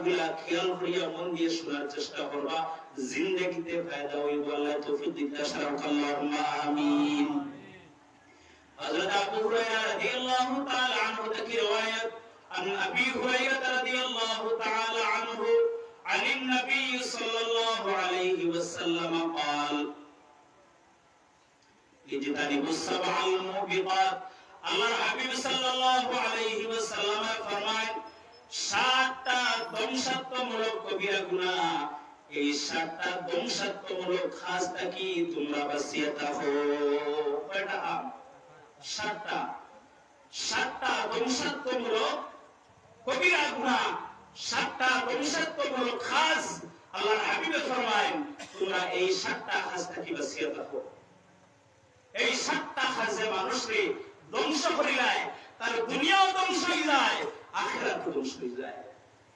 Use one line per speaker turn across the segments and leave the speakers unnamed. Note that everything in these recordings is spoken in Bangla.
কথাগুলা খেয়াল করিয়া মন দিয়ে শোনার চেষ্টা করবা জিন্দেগিতে ফায়দা হইব আল্লাহ তৌফিক দিতে সারাক আল্লাহুম্মা আমিন হযরত আবু হুরায়রা রাদিয়াল্লাহু তাআলা আনহু থেকে riwayat عن ابي هريره رضي الله تعالى عنه عن النبي صلى الله عليه وسلم قال اجتنبوا السبع الموبقات আল্লাহর হাবিব সাল্লাল্লাহু আলাইহি ওয়াসাল্লাম ফরমায় সাতটা ধ্বংসাত্মমূলক কবিরা গুনাহ এই সাতটা ধ্বংসাত্মমূলক খাসটা কি তোমরা বাঁচিয়ে থাকো। সাতটা। সাতটা ধ্বংসাত্মমূলক কবিরা গুনাহ সাতটা ধ্বংসাত্মমূলক খাস আল্লাহর হাবিবে ফরমায় তোমরা এই সাতটা খাসটা কি বাঁচিয়ে থাকো। এই সাতটা খাসে মানুষকে ধ্বংস করিলায়, তার দুনিয়াও ধ্বংস হয়ে যায় আখেরাত ধ্বংস হয়ে যায়।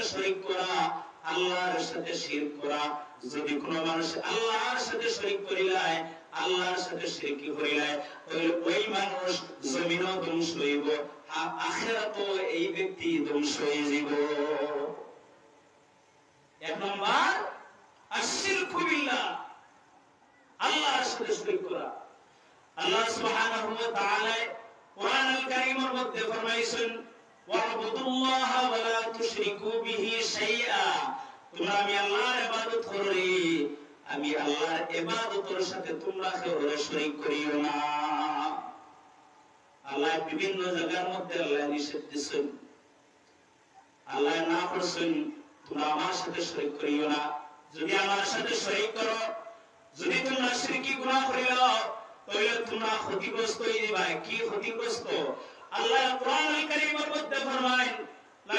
সাথে শরীক করা, আল্লাহর সাথে শিরক করা। যদি মানুষ আল্লাহর সাথে আল্লাহর সাথে শিরকি করিলায় ওই মানুষ জমিনও ধ্বংস হইব আখিরাতও এই ব্যক্তি ধ্বংস হয়ে যাব। এক নম্বর আশিরকু বিল্লাহ। আল্লাহর সাথে করা। আল্লাহ সুবহানাহু ওয়া তাআলা কোরআন আল কারীমের মধ্যে ফরমাইছেন ওয়া লা আমি সাথে করিও না। আল্লাহ বিভিন্ন জায়গার মধ্যে আল্লাহ নিষেধ আল্লাহ না করছেন, তোমরা আমার সাথে শরীক করিও না। যদি আমার সাথে শরীক করো, যদি তোমরা শিরকি গুনাহ করিল তাহলে তোমরা ক্ষতিগ্রস্ত হয়ে যাবে। কি ক্ষতিগ্রস্ত? আল্লাহ কোরআনুল কারীমের মধ্যে ফরমায় লা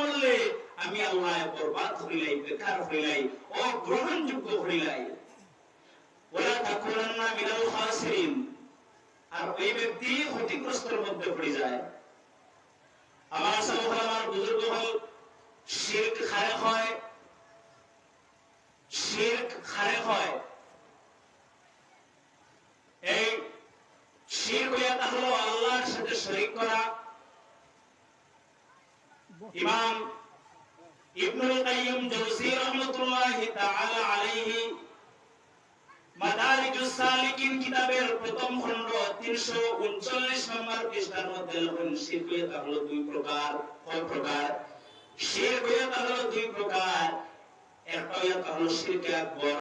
আমি আল্লাহ বরবাদ করিলাই বেকার করিলাই অগ্রহণযোগ্য করিলাই ওলা তাকুনান্না মিনাল খাসিরিন। আর ওই ব্যক্তি ক্ষতিগ্রস্তের মধ্যে পড়ে যায়। আমার সামনে আমার বুজুর্গ হল, শিরক খারে হয়। শিরক খারে হয়। এই শিরক হইয়া হলো আল্লাহর সাথে শরীক করা। ইমাম ইবনুল কাইয়্যিম জাওজি রাহমাতুল্লাহি তাআলা আলাইহি মাদারিজুস সালিকিন কিতাবের প্রথম খণ্ড 339 নম্বর পৃষ্ঠার মধ্যে লেখেন, শিরক হইয়া হলো দুই প্রকার। কয় প্রকার? শিরক হইয়া হলো দুই প্রকার। একটা হলো শিরকে আকবর।